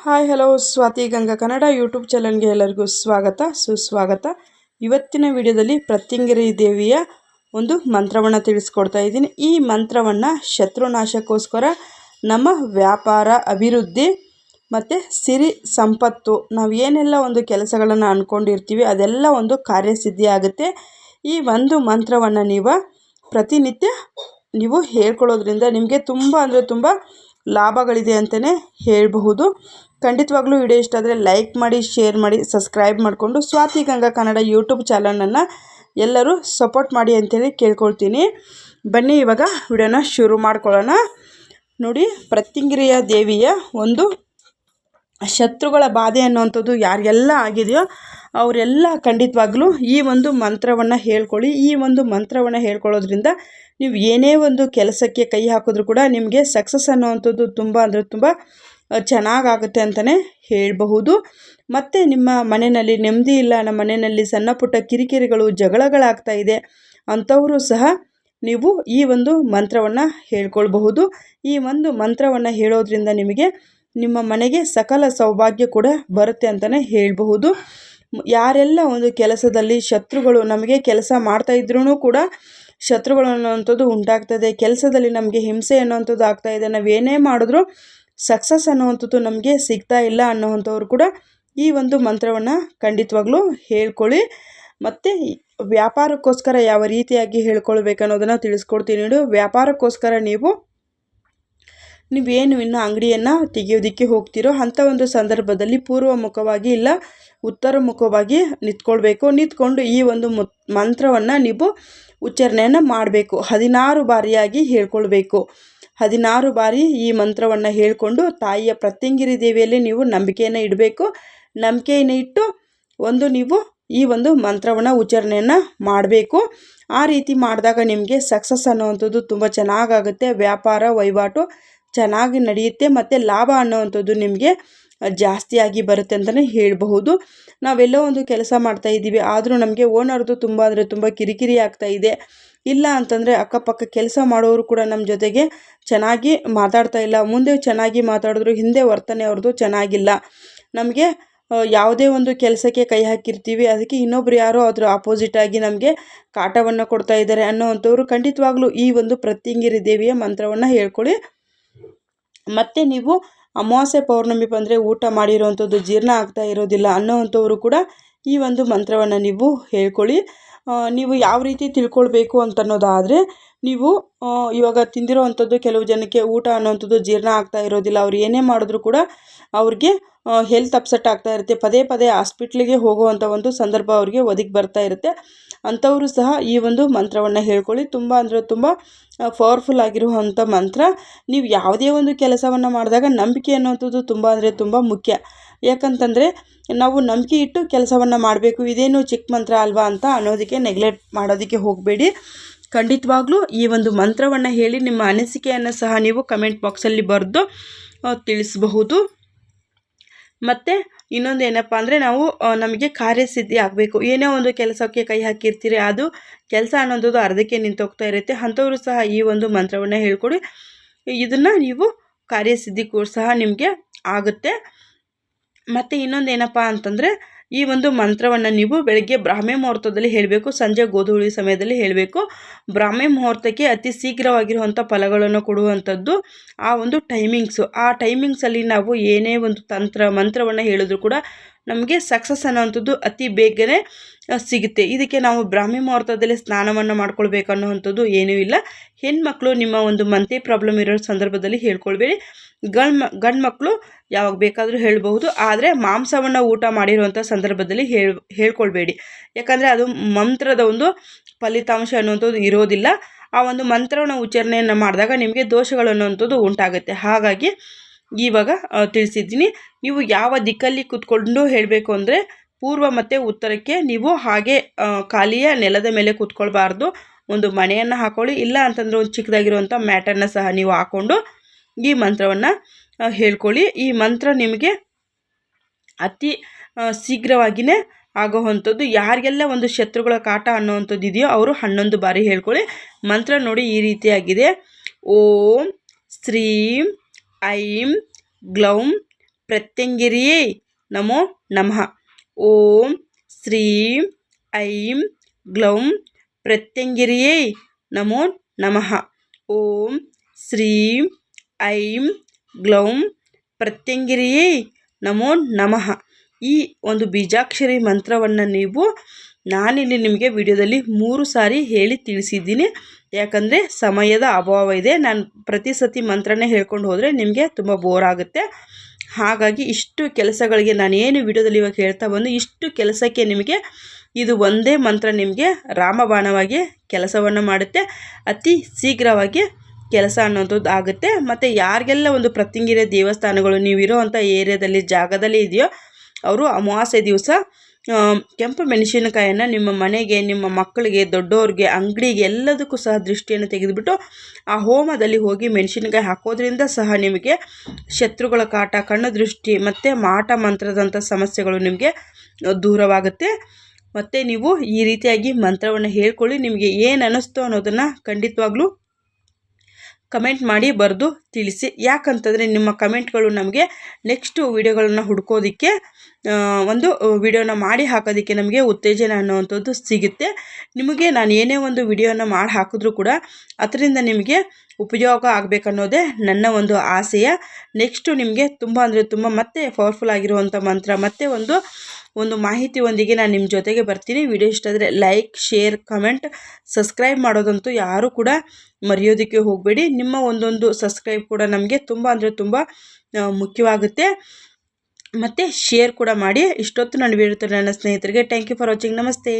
Hi, hello, Swathi Ganga Kannada YouTube ಚಾನಲ್ಗೆ ಎಲ್ಲರಿಗೂ ಸ್ವಾಗತ, ಸುಸ್ವಾಗತ. ಇವತ್ತಿನ ವಿಡಿಯೋದಲ್ಲಿ ಪ್ರತ್ಯಂಗಿರಿ ದೇವಿಯ ಒಂದು ಮಂತ್ರವನ್ನು ತಿಳಿಸ್ಕೊಡ್ತಾ ಇದ್ದೀನಿ. ಈ ಮಂತ್ರವನ್ನು ಶತ್ರುನಾಶಕ್ಕೋಸ್ಕರ ನಮ್ಮ ವ್ಯಾಪಾರ, ಅಭಿವೃದ್ಧಿ ಮತ್ತು ಸಿರಿ ಸಂಪತ್ತು ನಾವು ಏನೆಲ್ಲ ಒಂದು ಕೆಲಸಗಳನ್ನು ಅಂದ್ಕೊಂಡಿರ್ತೀವಿ ಅದೆಲ್ಲ ಒಂದು ಕಾರ್ಯಸಿದ್ಧಿ ಆಗುತ್ತೆ. ಈ ಒಂದು ಮಂತ್ರವನ್ನು ನೀವು ಪ್ರತಿನಿತ್ಯ ನೀವು ಹೇಳ್ಕೊಳ್ಳೋದ್ರಿಂದ ನಿಮಗೆ ತುಂಬ ಅಂದರೆ ತುಂಬ ಲಾಭಗಳಿದೆ ಅಂತಲೇ ಹೇಳಬಹುದು. ಖಂಡಿತವಾಗ್ಲೂ ವಿಡಿಯೋ ಇಷ್ಟ ಆದರೆ ಲೈಕ್ ಮಾಡಿ, ಶೇರ್ ಮಾಡಿ, ಸಬ್ಸ್ಕ್ರೈಬ್ ಮಾಡಿಕೊಂಡು ಸ್ವಾತಿ ಗಂಗಾ ಕನ್ನಡ ಯೂಟ್ಯೂಬ್ ಚಾನಲನ್ನು ಎಲ್ಲರೂ ಸಪೋರ್ಟ್ ಮಾಡಿ ಅಂತೇಳಿ ಕೇಳ್ಕೊಳ್ತೀನಿ. ಬನ್ನಿ ಇವಾಗ ವಿಡಿಯೋನ ಶುರು ಮಾಡ್ಕೊಳ್ಳೋಣ. ನೋಡಿ ಪ್ರತ್ಯಂಗಿರಿಯ ದೇವಿಯ ಒಂದು ಶತ್ರುಗಳ ಬಾಧೆ ಅನ್ನುವಂಥದ್ದು ಯಾರಿಗೆಲ್ಲ ಆಗಿದೆಯೋ ಅವರೆಲ್ಲ ಖಂಡಿತವಾಗ್ಲೂ ಈ ಒಂದು ಮಂತ್ರವನ್ನು ಹೇಳ್ಕೊಳ್ಳಿ. ಈ ಒಂದು ಮಂತ್ರವನ್ನು ಹೇಳ್ಕೊಳ್ಳೋದ್ರಿಂದ ನೀವು ಏನೇ ಒಂದು ಕೆಲಸಕ್ಕೆ ಕೈ ಹಾಕಿದ್ರೂ ಕೂಡ ನಿಮಗೆ ಸಕ್ಸಸ್ ಅನ್ನುವಂಥದ್ದು ತುಂಬ ಅಂದರೆ ತುಂಬ ಚೆನ್ನಾಗಾಗುತ್ತೆ ಅಂತಲೇ ಹೇಳಬಹುದು. ಮತ್ತು ನಿಮ್ಮ ಮನೆಯಲ್ಲಿ ನೆಮ್ಮದಿ ಇಲ್ಲ, ನಮ್ಮ ಮನೆಯಲ್ಲಿ ಸಣ್ಣ ಪುಟ್ಟ ಕಿರಿಕಿರಿಗಳು, ಜಗಳಗಳಾಗ್ತಾ ಇದೆ, ಅಂಥವರು ಸಹ ನೀವು ಈ ಒಂದು ಮಂತ್ರವನ್ನು ಹೇಳ್ಕೊಳ್ಬಹುದು. ಈ ಒಂದು ಮಂತ್ರವನ್ನು ಹೇಳೋದ್ರಿಂದ ನಿಮಗೆ ನಿಮ್ಮ ಮನೆಗೆ ಸಕಲ ಸೌಭಾಗ್ಯ ಕೂಡ ಬರುತ್ತೆ ಅಂತಲೇ ಹೇಳಬಹುದು. ಯಾರೆಲ್ಲ ಒಂದು ಕೆಲಸದಲ್ಲಿ ಶತ್ರುಗಳು ನಮಗೆ ಕೆಲಸ ಮಾಡ್ತಾ ಇದ್ರೂ ಕೂಡ ಶತ್ರುಗಳು ಅನ್ನೋವಂಥದ್ದು ಉಂಟಾಗ್ತದೆ. ಕೆಲಸದಲ್ಲಿ ನಮಗೆ ಹಿಂಸೆ ಅನ್ನೋವಂಥದ್ದು ಆಗ್ತಾಯಿದೆ ನಾವು ಏನೇ ಮಾಡಿದ್ರೂ ಸಕ್ಸಸ್ ಅನ್ನುವಂಥದ್ದು ನಮಗೆ ಸಿಗ್ತಾ ಇಲ್ಲ ಅನ್ನೋವಂಥವ್ರು ಕೂಡ ಈ ಒಂದು ಮಂತ್ರವನ್ನು ಖಂಡಿತವಾಗ್ಲೂ ಹೇಳ್ಕೊಳ್ಳಿ. ಮತ್ತು ವ್ಯಾಪಾರಕ್ಕೋಸ್ಕರ ಯಾವ ರೀತಿಯಾಗಿ ಹೇಳ್ಕೊಳ್ಬೇಕು ಅನ್ನೋದನ್ನು ತಿಳಿಸ್ಕೊಡ್ತೀನಿ ನೋಡಿ. ವ್ಯಾಪಾರಕ್ಕೋಸ್ಕರ ನೀವು ನೀವೇನು ಇನ್ನು ಅಂಗಡಿಯನ್ನು ತೆಗೆಯೋದಕ್ಕೆ ಹೋಗ್ತಿರೋ ಅಂಥ ಒಂದು ಸಂದರ್ಭದಲ್ಲಿ ಪೂರ್ವ ಮುಖವಾಗಿ ಇಲ್ಲ, ಉತ್ತರ ಮುಖವಾಗಿ ನಿಂತ್ಕೊಳ್ಬೇಕು. ನಿಂತ್ಕೊಂಡು ಈ ಒಂದು ಮಂತ್ರವನ್ನು ನೀವು ಉಚ್ಚಾರಣೆಯನ್ನು ಮಾಡಬೇಕು. ಹದಿನಾರು ಬಾರಿಯಾಗಿ ಹೇಳ್ಕೊಳ್ಬೇಕು. ಹದಿನಾರು ಬಾರಿ ಈ ಮಂತ್ರವನ್ನು ಹೇಳಿಕೊಂಡು ತಾಯಿಯ ಪ್ರತ್ಯಂಗಿರಿ ದೇವಿಯಲ್ಲಿ ನೀವು ನಂಬಿಕೆಯನ್ನು ಇಡಬೇಕು. ನಂಬಿಕೆಯನ್ನು ಇಟ್ಟು ಒಂದು ನೀವು ಈ ಒಂದು ಮಂತ್ರವನ್ನು ಉಚ್ಚಾರಣೆಯನ್ನು ಮಾಡಬೇಕು. ಆ ರೀತಿ ಮಾಡಿದಾಗ ನಿಮಗೆ ಸಕ್ಸಸ್ ಅನ್ನುವಂಥದ್ದು ತುಂಬ ಚೆನ್ನಾಗಾಗುತ್ತೆ. ವ್ಯಾಪಾರ, ವಹಿವಾಟು ಚೆನ್ನಾಗಿ ನಡೆಯುತ್ತೆ. ಮತ್ತು ಲಾಭ ಅನ್ನುವಂಥದ್ದು ನಿಮಗೆ ಜಾಸ್ತಿಯಾಗಿ ಬರುತ್ತೆ ಅಂತಲೇ ಹೇಳಬಹುದು. ನಾವೆಲ್ಲೋ ಒಂದು ಕೆಲಸ ಮಾಡ್ತಾ ಇದ್ದೀವಿ, ಆದರೂ ನಮಗೆ ಓನರ್ದು ತುಂಬ ಅಂದರೆ ತುಂಬ ಕಿರಿಕಿರಿ ಆಗ್ತಾ ಇದೆ. ಇಲ್ಲ ಅಂತಂದರೆ ಅಕ್ಕಪಕ್ಕ ಕೆಲಸ ಮಾಡೋರು ಕೂಡ ನಮ್ಮ ಜೊತೆಗೆ ಚೆನ್ನಾಗಿ ಮಾತಾಡ್ತಾ ಇಲ್ಲ. ಮುಂದೆ ಚೆನ್ನಾಗಿ ಮಾತಾಡಿದ್ರು ಹಿಂದೆ ವರ್ತನೆ ಅವ್ರದ್ದು ಚೆನ್ನಾಗಿಲ್ಲ. ನಮಗೆ ಯಾವುದೇ ಒಂದು ಕೆಲಸಕ್ಕೆ ಕೈ ಹಾಕಿರ್ತೀವಿ. ಅದಕ್ಕೆ ಇನ್ನೊಬ್ರು ಯಾರೋ ಅದ್ರ ಆಪೋಸಿಟಾಗಿ ನಮಗೆ ಕಾಟವನ್ನು ಕೊಡ್ತಾ ಇದ್ದಾರೆ ಅನ್ನೋವಂಥವ್ರು ಖಂಡಿತವಾಗ್ಲೂ ಈ ಒಂದು ಪ್ರತ್ಯಂಗಿರಿ ದೇವಿಯ ಮಂತ್ರವನ್ನು ಹೇಳ್ಕೊಳ್ಳಿ. ಮತ್ತು ನೀವು ಅಮಾವಾಸ್ಯೆ ಪೌರ್ಣಮಿ ಬಂದರೆ ಊಟ ಮಾಡಿರೋವಂಥದ್ದು ಜೀರ್ಣ ಆಗ್ತಾ ಇರೋದಿಲ್ಲ ಅನ್ನೋವಂಥವ್ರು ಕೂಡ ಈ ಒಂದು ಮಂತ್ರವನ್ನು ನೀವು ಹೇಳ್ಕೊಳ್ಳಿ. ನೀವು ಯಾವ ರೀತಿ ತಿಳ್ಕೊಳ್ಬೇಕು ಅಂತ ಅನ್ನೋದಾದರೆ ನೀವು ಇವಾಗ ತಿಂದಿರೋ ಅಂಥದ್ದು ಕೆಲವು ಜನಕ್ಕೆ ಊಟ ಅನ್ನೋವಂಥದ್ದು ಜೀರ್ಣ ಆಗ್ತಾ ಇರೋದಿಲ್ಲ, ಅವ್ರು ಏನೇ ಮಾಡಿದ್ರು ಕೂಡ ಅವ್ರಿಗೆ ಹೆಲ್ತ್ ಅಪ್ಸೆಟ್ ಆಗ್ತಾ ಇರುತ್ತೆ, ಪದೇ ಪದೇ ಹಾಸ್ಪಿಟ್ಲಿಗೆ ಹೋಗುವಂಥ ಒಂದು ಸಂದರ್ಭ ಅವ್ರಿಗೆ ಒದಗಿ ಬರ್ತಾ ಇರುತ್ತೆ. ಅಂಥವರು ಸಹ ಈ ಒಂದು ಮಂತ್ರವನ್ನು ಹೇಳ್ಕೊಳ್ಳಿ. ತುಂಬ ಅಂದರೆ ತುಂಬ ಪವರ್ಫುಲ್ ಆಗಿರುವಂಥ ಮಂತ್ರ. ನೀವು ಯಾವುದೇ ಒಂದು ಕೆಲಸವನ್ನು ಮಾಡಿದಾಗ ನಂಬಿಕೆ ಅನ್ನುವಂಥದ್ದು ತುಂಬ ಅಂದರೆ ತುಂಬ ಮುಖ್ಯ. ಯಾಕಂತಂದರೆ ನಾವು ನಂಬಿಕೆ ಇಟ್ಟು ಕೆಲಸವನ್ನು ಮಾಡಬೇಕು, ಇದೇನು ಚಿಕ್ಕ ಮಂತ್ರ ಅಲ್ವಾ ಅಂತ ಅನ್ನೋದಕ್ಕೆ ನೆಗ್ಲೆಕ್ಟ್ ಮಾಡೋದಕ್ಕೆ ಹೋಗಬೇಡಿ. ಖಂಡಿತವಾಗ್ಲೂ ಈ ಒಂದು ಮಂತ್ರವನ್ನು ಹೇಳಿ ನಿಮ್ಮ ಅನಿಸಿಕೆಯನ್ನು ಸಹ ನೀವು ಕಮೆಂಟ್ ಬಾಕ್ಸಲ್ಲಿ ಬರೆದು ತಿಳಿಸಬಹುದು. ಮತ್ತು ಇನ್ನೊಂದು ಏನಪ್ಪ ಅಂದರೆ ನಾವು ನಮಗೆ ಕಾರ್ಯಸಿದ್ಧಿ ಆಗಬೇಕು. ಏನೇ ಒಂದು ಕೆಲಸಕ್ಕೆ ಕೈ ಹಾಕಿರ್ತೀರಿ, ಅದು ಕೆಲಸ ಅನ್ನೋದು ಅರ್ಧಕ್ಕೆ ನಿಂತೋಗ್ತಾ ಇರುತ್ತೆ. ಅಂಥವರು ಸಹ ಈ ಒಂದು ಮಂತ್ರವನ್ನು ಹೇಳ್ಕೊಡಿ. ಇದನ್ನು ನೀವು ಕಾರ್ಯಸಿದ್ಧಿ ಕೂಡ ಸಹ ನಿಮಗೆ ಆಗುತ್ತೆ. ಮತ್ತು ಇನ್ನೊಂದು ಏನಪ್ಪ ಅಂತಂದರೆ, ಈ ಒಂದು ಮಂತ್ರವನ್ನು ನೀವು ಬೆಳಗ್ಗೆ ಬ್ರಾಹ್ಮೆ ಮುಹೂರ್ತದಲ್ಲಿ ಹೇಳಬೇಕು, ಸಂಜೆ ಗೋಧೂಳಿ ಸಮಯದಲ್ಲಿ ಹೇಳಬೇಕು. ಬ್ರಾಹ್ಮೆ ಮುಹೂರ್ತಕ್ಕೆ ಅತಿ ಶೀಘ್ರವಾಗಿರುವಂಥ ಫಲಗಳನ್ನು ಕೊಡುವಂಥದ್ದು ಆ ಒಂದು ಟೈಮಿಂಗ್ಸು ಆ ಟೈಮಿಂಗ್ಸಲ್ಲಿ ನಾವು ಏನೇ ಒಂದು ತಂತ್ರ, ಮಂತ್ರವನ್ನು ಹೇಳಿದ್ರು ಕೂಡ ನಮಗೆ ಸಕ್ಸಸ್ ಅನ್ನೋವಂಥದ್ದು ಅತಿ ಬೇಗನೆ ಸಿಗುತ್ತೆ. ಇದಕ್ಕೆ ನಾವು ಬ್ರಾಹ್ಮಿ ಮುಹೂರ್ತದಲ್ಲಿ ಸ್ನಾನವನ್ನು ಮಾಡ್ಕೊಳ್ಬೇಕು ಅನ್ನೋವಂಥದ್ದು ಏನೂ ಇಲ್ಲ. ಹೆಣ್ಮಕ್ಳು ನಿಮ್ಮ ಒಂದು ಮಂತೆ ಪ್ರಾಬ್ಲಮ್ ಇರೋ ಸಂದರ್ಭದಲ್ಲಿ ಹೇಳ್ಕೊಳ್ಬೇಡಿ. ಗಂಡ್ ಗಂಡು ಮಕ್ಕಳು ಯಾವಾಗ ಬೇಕಾದರೂ ಹೇಳಬಹುದು. ಆದರೆ ಮಾಂಸವನ್ನು ಊಟ ಮಾಡಿರುವಂಥ ಸಂದರ್ಭದಲ್ಲಿ ಹೇಳ್, ಹೇಳ್ಕೊಳ್ಬೇಡಿ. ಯಾಕಂದರೆ ಅದು ಮಂತ್ರದ ಒಂದು ಫಲಿತಾಂಶ ಅನ್ನುವಂಥದ್ದು ಇರೋದಿಲ್ಲ. ಆ ಒಂದು ಮಂತ್ರವನ್ನು ಉಚ್ಚಾರಣೆಯನ್ನು ಮಾಡಿದಾಗ ನಿಮಗೆ ದೋಷಗಳು ಅನ್ನುವಂಥದ್ದು ಉಂಟಾಗುತ್ತೆ. ಹಾಗಾಗಿ ಇವಾಗ ತಿಳಿಸಿದ್ದೀನಿ. ನೀವು ಯಾವ ದಿಕ್ಕಲ್ಲಿ ಕೂತ್ಕೊಂಡು ಹೇಳಬೇಕು ಅಂದರೆ ಪೂರ್ವ ಮತ್ತು ಉತ್ತರಕ್ಕೆ ನೀವು ಹಾಗೆ ಖಾಲಿಯ ನೆಲದ ಮೇಲೆ ಕೂತ್ಕೊಳ್ಬಾರ್ದು. ಒಂದು ಮನೆಯನ್ನು ಹಾಕೊಳ್ಳಿ, ಇಲ್ಲ ಅಂತಂದರೆ ಒಂದು ಚಿಕ್ಕದಾಗಿರುವಂಥ ಮ್ಯಾಟನ್ನು ಸಹ ನೀವು ಹಾಕ್ಕೊಂಡು ಈ ಮಂತ್ರವನ್ನು ಹೇಳ್ಕೊಳ್ಳಿ. ಈ ಮಂತ್ರ ನಿಮಗೆ ಅತಿ ಶೀಘ್ರವಾಗಿಯೇ ಆಗೋವಂಥದ್ದು ಯಾರಿಗೆಲ್ಲ ಒಂದು ಶತ್ರುಗಳ ಕಾಟ ಅನ್ನೋವಂಥದ್ದು ಇದೆಯೋ ಅವರು ಹನ್ನೊಂದು ಬಾರಿ ಹೇಳ್ಕೊಳ್ಳಿ. ಮಂತ್ರ ನೋಡಿ ಈ ರೀತಿಯಾಗಿದೆ. ಓಂ ಶ್ರೀಂ ಐಂ ಗ್ಲೌಂ ಪ್ರತ್ಯಂಗಿರಿಯೇ ನಮೋ ನಮಃ ಓಂ ಶ್ರೀಂ ಐಂ ಗ್ಲೌಂ ಪ್ರತ್ಯಂಗಿರಿಯೇ ನಮೋ ನಮಃ ಓಂ ಶ್ರೀಂ ಐಂ ಗ್ಲೌಂ ಪ್ರತ್ಯಂಗಿರಿಯೇ ನಮೋ ನಮಃ ಈ ಒಂದು ಬೀಜಾಕ್ಷರಿ ಮಂತ್ರವನ್ನು ನೀವು ನಾನಿಲ್ಲಿ ನಿಮಗೆ ವಿಡಿಯೋದಲ್ಲಿ ಮೂರು ಸಾರಿ ಹೇಳಿ ತಿಳಿಸಿದ್ದೀನಿ. ಯಾಕಂದರೆ ಸಮಯದ ಅಭಾವ ಇದೆ. ನಾನು ಪ್ರತಿ ಸತಿ ಮಂತ್ರನೇ ಹೇಳ್ಕೊಂಡು ಹೋದರೆ ನಿಮಗೆ ತುಂಬ ಬೋರ್ ಆಗುತ್ತೆ. ಹಾಗಾಗಿ ಇಷ್ಟು ಕೆಲಸಗಳಿಗೆ ನಾನೇನು ವಿಡಿಯೋದಲ್ಲಿ ಇವಾಗ ಹೇಳ್ತಾ ಬಂದು, ಇಷ್ಟು ಕೆಲಸಕ್ಕೆ ನಿಮಗೆ ಇದು ಒಂದೇ ಮಂತ್ರ ನಿಮಗೆ ರಾಮಬಾಣವಾಗಿ ಕೆಲಸವನ್ನು ಮಾಡುತ್ತೆ. ಅತಿ ಶೀಘ್ರವಾಗಿ ಕೆಲಸ ಅನ್ನೋಂಥದ್ದು ಆಗುತ್ತೆ. ಮತ್ತು ಯಾರಿಗೆಲ್ಲ ಒಂದು ಪ್ರತಿಂಗಿರ ದೇವಸ್ಥಾನಗಳು ನೀವು ಇರೋವಂಥ ಏರಿಯಾದಲ್ಲಿ ಜಾಗದಲ್ಲಿ ಇದೆಯೋ, ಅವರು ಅಮಾವಾಸ್ಯೆ ದಿವಸ ಕೆಂಪು ಮೆಣಸಿನಕಾಯನ್ನು ನಿಮ್ಮ ಮನೆಗೆ, ನಿಮ್ಮ ಮಕ್ಕಳಿಗೆ ದೊಡ್ಡವ್ರಿಗೆ ಅಂಗಡಿಗೆ ಎಲ್ಲದಕ್ಕೂ ಸಹ ದೃಷ್ಟಿಯನ್ನು ತೆಗೆದುಬಿಟ್ಟು ಆ ಹೋಮದಲ್ಲಿ ಹೋಗಿ ಮೆಣಸಿನಕಾಯಿ ಹಾಕೋದ್ರಿಂದ ಸಹ ನಿಮಗೆ ಶತ್ರುಗಳ ಕಾಟ, ಕಣ್ಣು ದೃಷ್ಟಿ ಮತ್ತು ಮಾಟ ಮಂತ್ರದಂಥ ಸಮಸ್ಯೆಗಳು ನಿಮಗೆ ದೂರವಾಗುತ್ತೆ. ಮತ್ತು ನೀವು ಈ ರೀತಿಯಾಗಿ ಮಂತ್ರವನ್ನು ಹೇಳ್ಕೊಳ್ಳಿ, ನಿಮಗೆ ಏನು ಅನ್ನಿಸ್ತು ಅನ್ನೋದನ್ನು ಖಂಡಿತವಾಗ್ಲೂ ಕಮೆಂಟ್ ಮಾಡಿ, ಬರೆದು ತಿಳಿಸಿ. ಯಾಕಂತಂದರೆ ನಿಮ್ಮ ಕಮೆಂಟ್ಗಳು ನಮಗೆ ನೆಕ್ಸ್ಟು ವೀಡಿಯೋಗಳನ್ನು ಹುಡ್ಕೋದಕ್ಕೆ ಒಂದು ವಿಡಿಯೋನ ಮಾಡಿ ಹಾಕೋದಕ್ಕೆ ನಮಗೆ ಉತ್ತೇಜನ ಅನ್ನುವಂಥದ್ದು ಸಿಗುತ್ತೆ. ನಿಮಗೆ ನಾನು ಏನೇ ಒಂದು ವಿಡಿಯೋನ ಮಾಡಿ ಹಾಕಿದ್ರೂ ಕೂಡ ಅದರಿಂದ ನಿಮಗೆ ಉಪಯೋಗ ಆಗಬೇಕನ್ನೋದೇ ನನ್ನ ಒಂದು ಆಸೆಯ. ನೆಕ್ಸ್ಟು ನಿಮಗೆ ತುಂಬ ಅಂದರೆ ತುಂಬ ಮತ್ತೆ ಪವರ್ಫುಲ್ ಆಗಿರುವಂಥ ಮಂತ್ರ, ಮತ್ತೆ ಒಂದು ಒಂದು ಮಾಹಿತಿಯೊಂದಿಗೆ ನಾನು ನಿಮ್ಮ ಜೊತೆಗೆ ಬರ್ತೀನಿ. ವಿಡಿಯೋ ಇಷ್ಟ ಆದರೆ ಲೈಕ್, ಶೇರ್, ಕಮೆಂಟ್, ಸಬ್ಸ್ಕ್ರೈಬ್ ಮಾಡೋದಂತೂ ಯಾರೂ ಕೂಡ ಮರೆಯೋದಕ್ಕೆ ಹೋಗಬೇಡಿ. ನಿಮ್ಮ ಒಂದೊಂದು ಸಬ್ಸ್ಕ್ರೈಬ್ ಕೂಡ ನಮಗೆ ತುಂಬ ಅಂದರೆ ತುಂಬ ಮುಖ್ಯವಾಗುತ್ತೆ. ಮತ್ತು ಶೇರ್ ಕೂಡ ಮಾಡಿ. ಇಷ್ಟೊತ್ತು ನಾನು ವೀಡಿಯೋ ನನ್ನ ಸ್ನೇಹಿತರಿಗೆ ಥ್ಯಾಂಕ್ ಯು ಫಾರ್ ವಾಚಿಂಗ್ ನಮಸ್ತೆ.